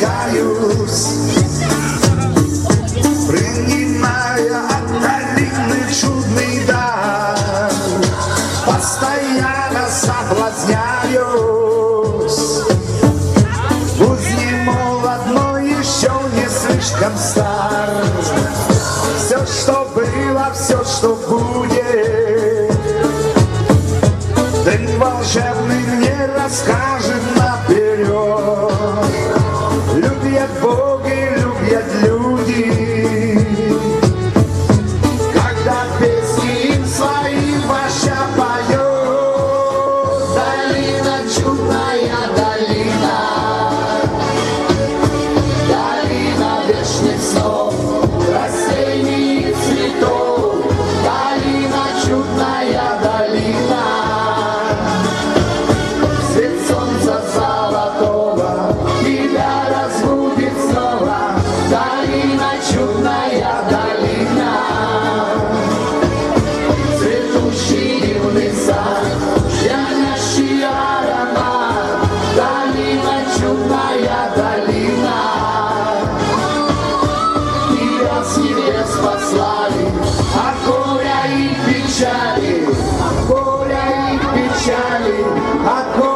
раскаюсь Принимая от чудный дар Постоянно соблазняюсь. Пусть не молод, но еще не слишком стар. Все, что было, все, что печали, от горя и печали, от горя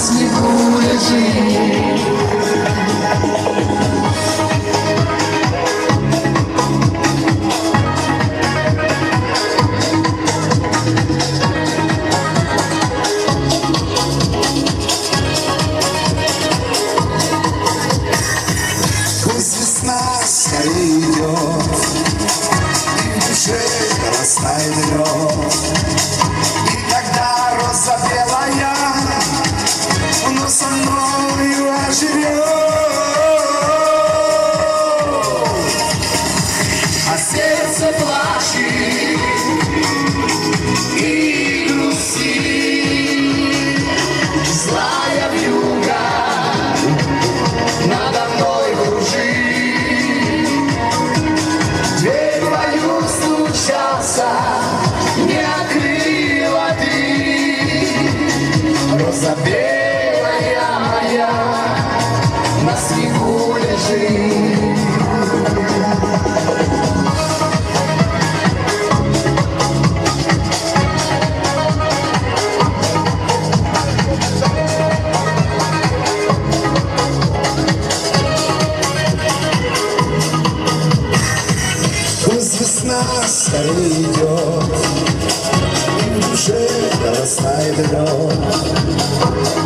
Снегу режимі. За моя на снегу лежит. весна скорее идет, и в душе нарастает лед. И тогда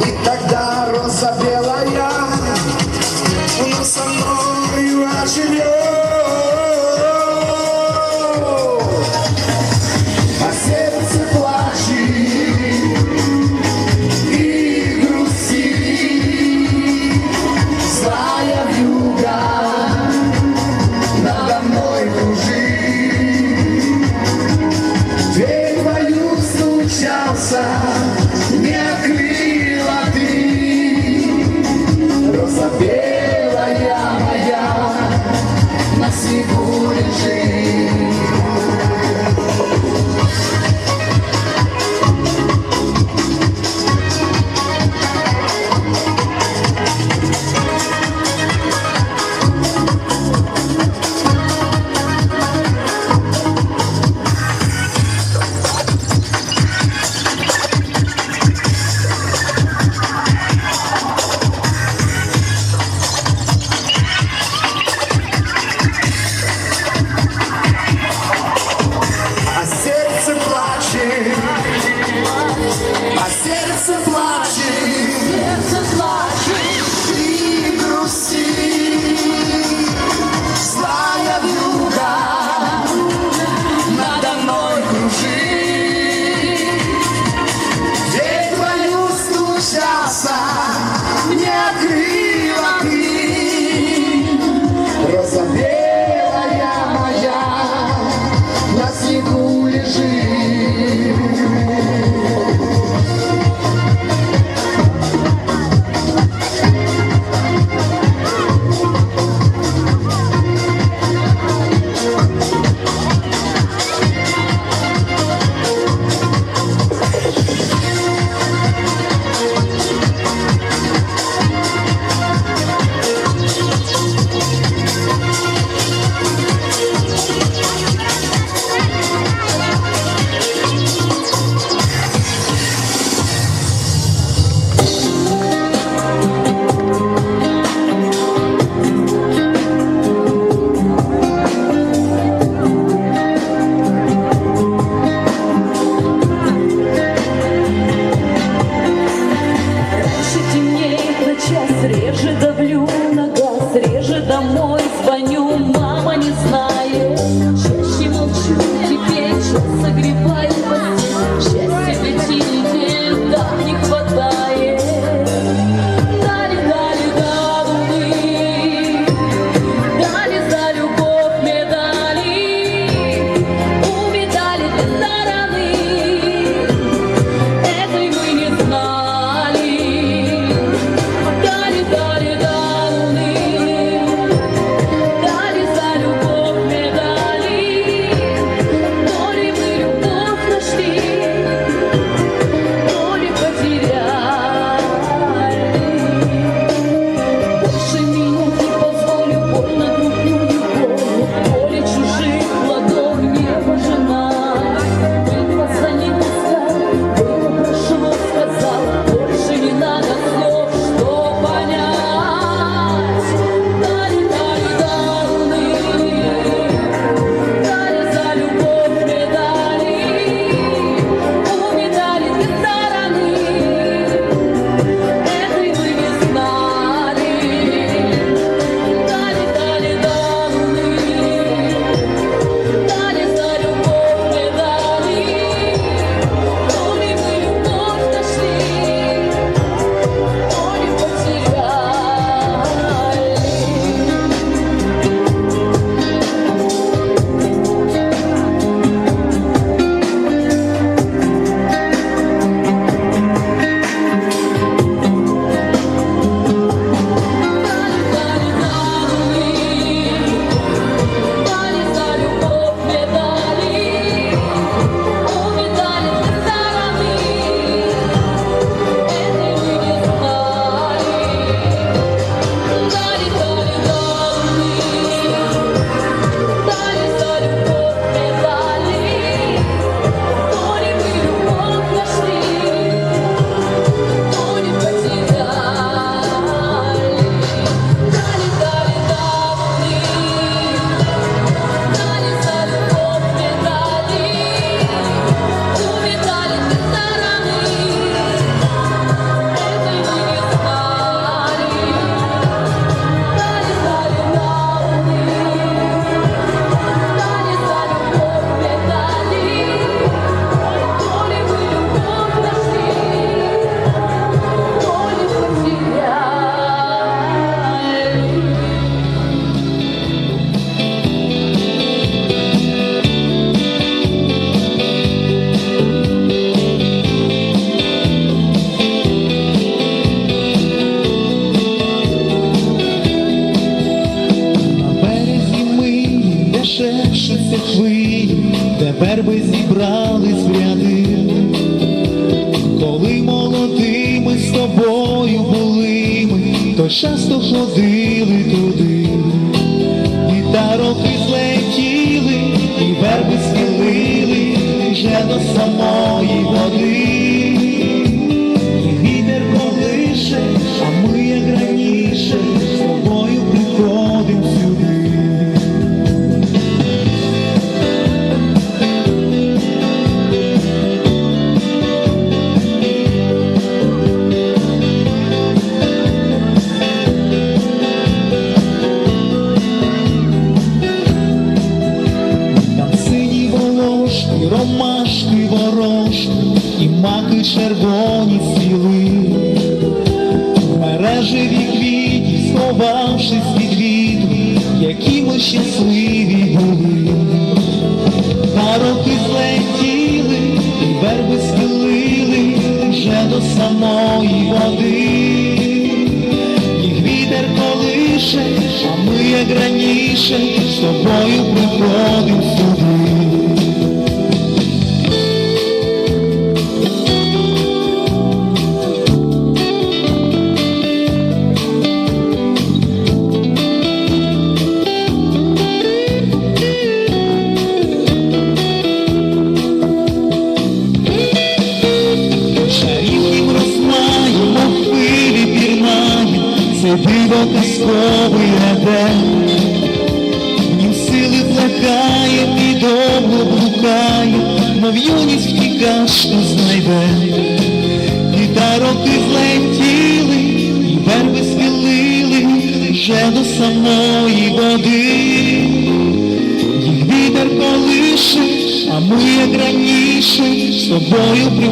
часто ходили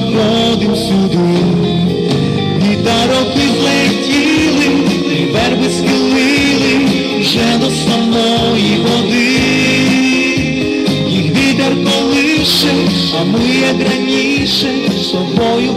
тобою сюди. І та роки злетіли, верби схилили вже до самої води. Їх вітер колише, а ми як раніше з тобою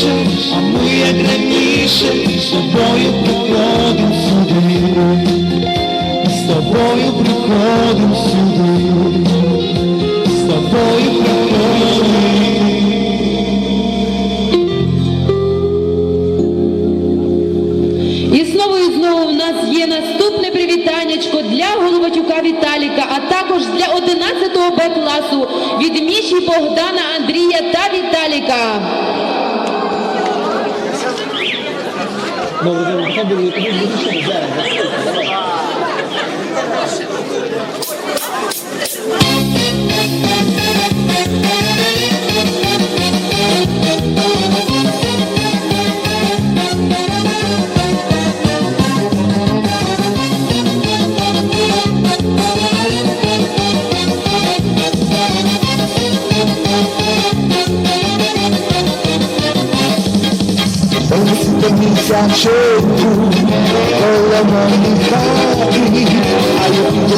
колише, а ми як раніше з тобою приходим сюди. З тобою приходим сюди. З тобою приходим. І знову і знову в нас є наступне привітаннячко для Головатюка Віталіка, а також для 11 Б класу від Міші Богдана, Андрія та Віталіка. Сонце місяченьку, коло моїй хаті, а я піду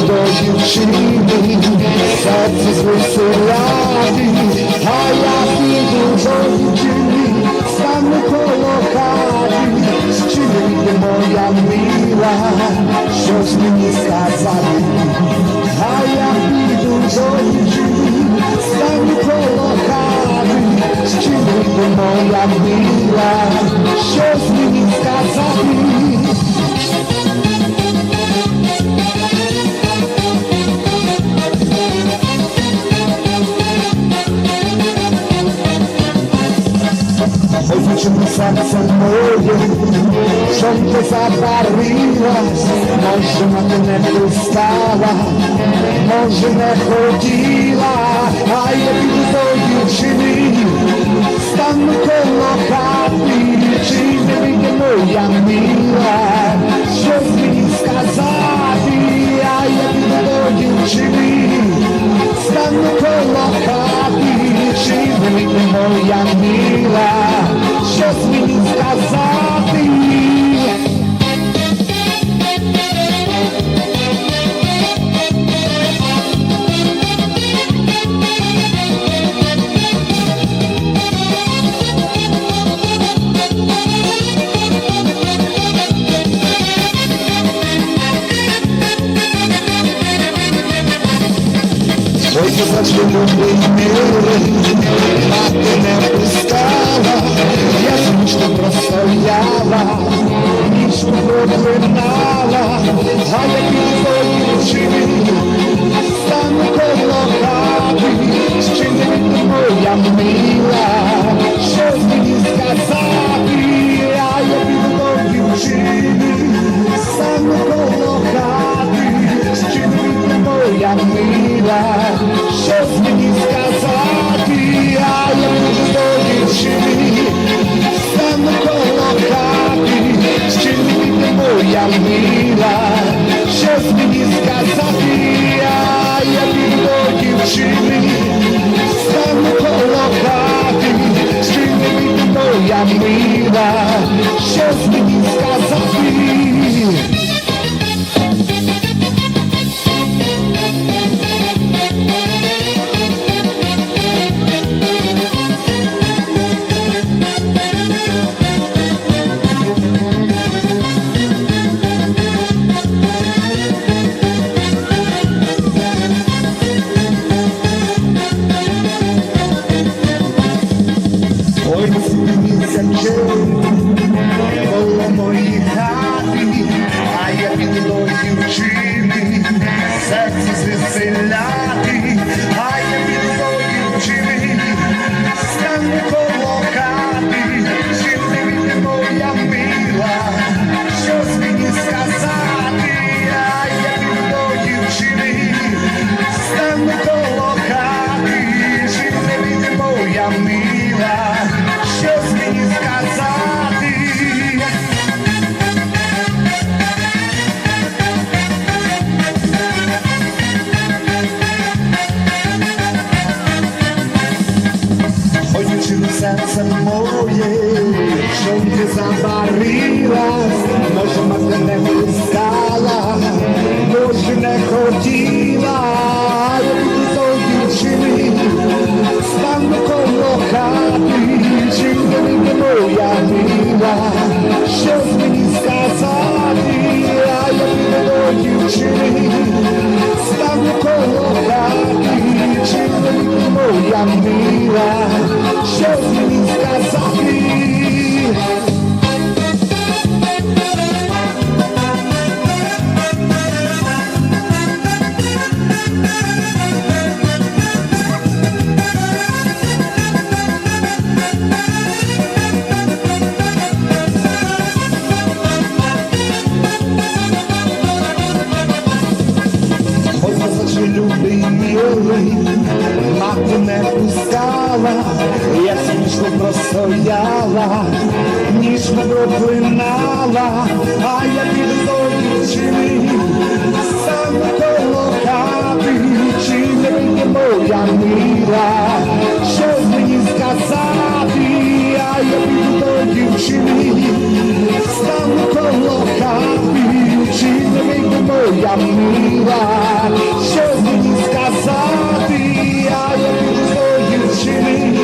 до дівчини, серце звеселяти, а я піду до дівчини, саме коло хати, чи не йде моя мила, що ж мені сказати, а я піду до дівчини, саме коло хати, чи не йде моя мила, що ж мені сказати. Ой, дівчинко, серце моє, що ти забарилась, може мати не пристала, може не хотіла, а я піду до collocati стану коло noi чи не вийде моя мила, щось мені сказати, а я піду до дівчини, стану on me. життя, а я піду до дівчини, саме коло хати, чи не піде моя мила, що мені сказати, а я піду до дівчини, саме коло хати, чи не піде моя мила, що мені сказати, а я піду до дівчини.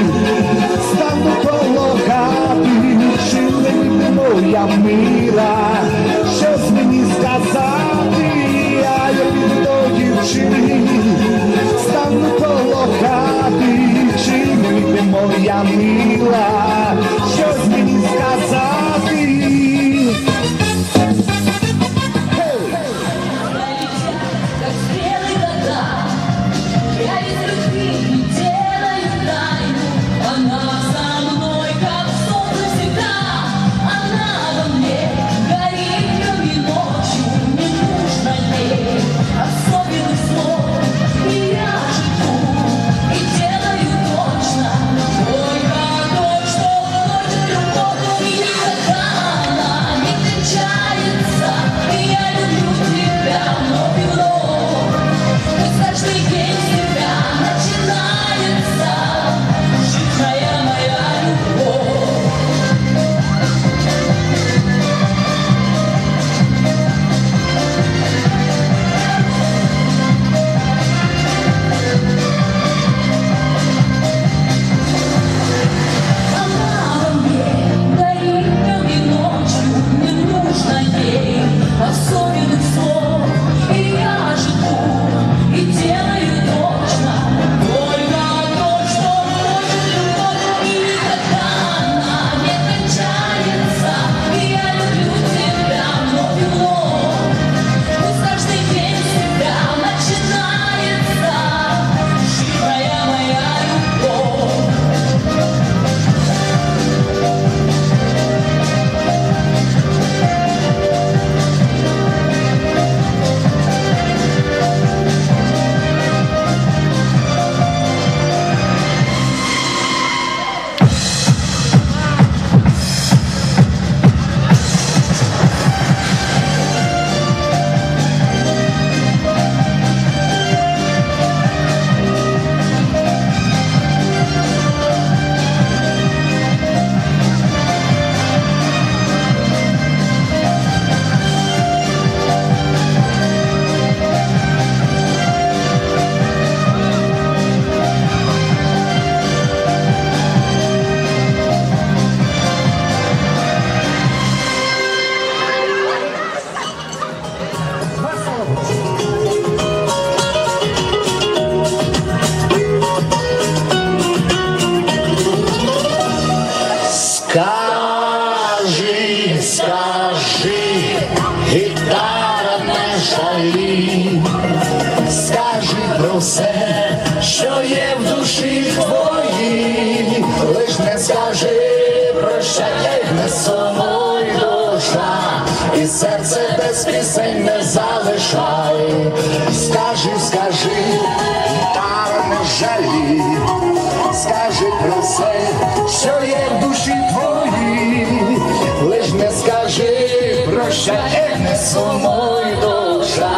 Сумуй душа,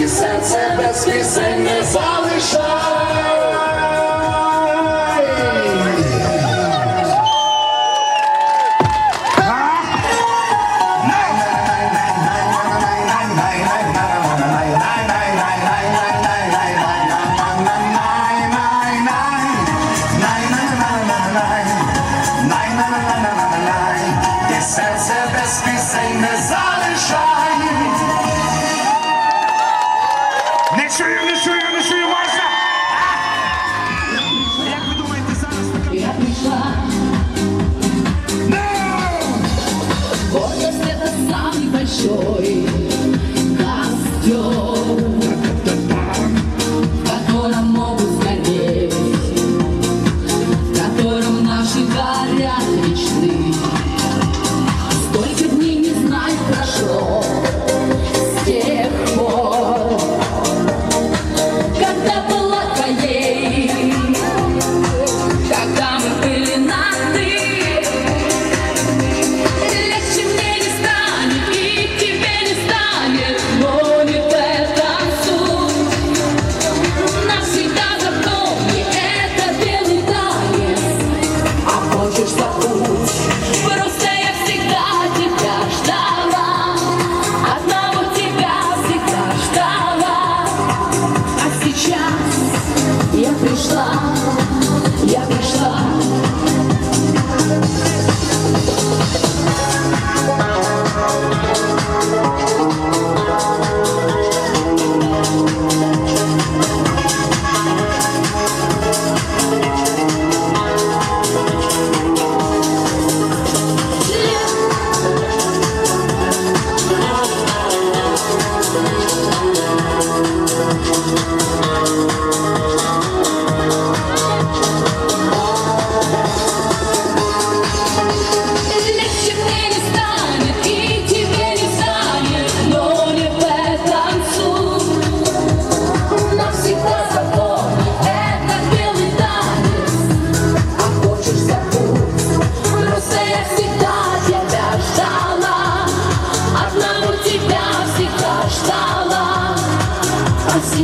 і серце без пісень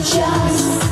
just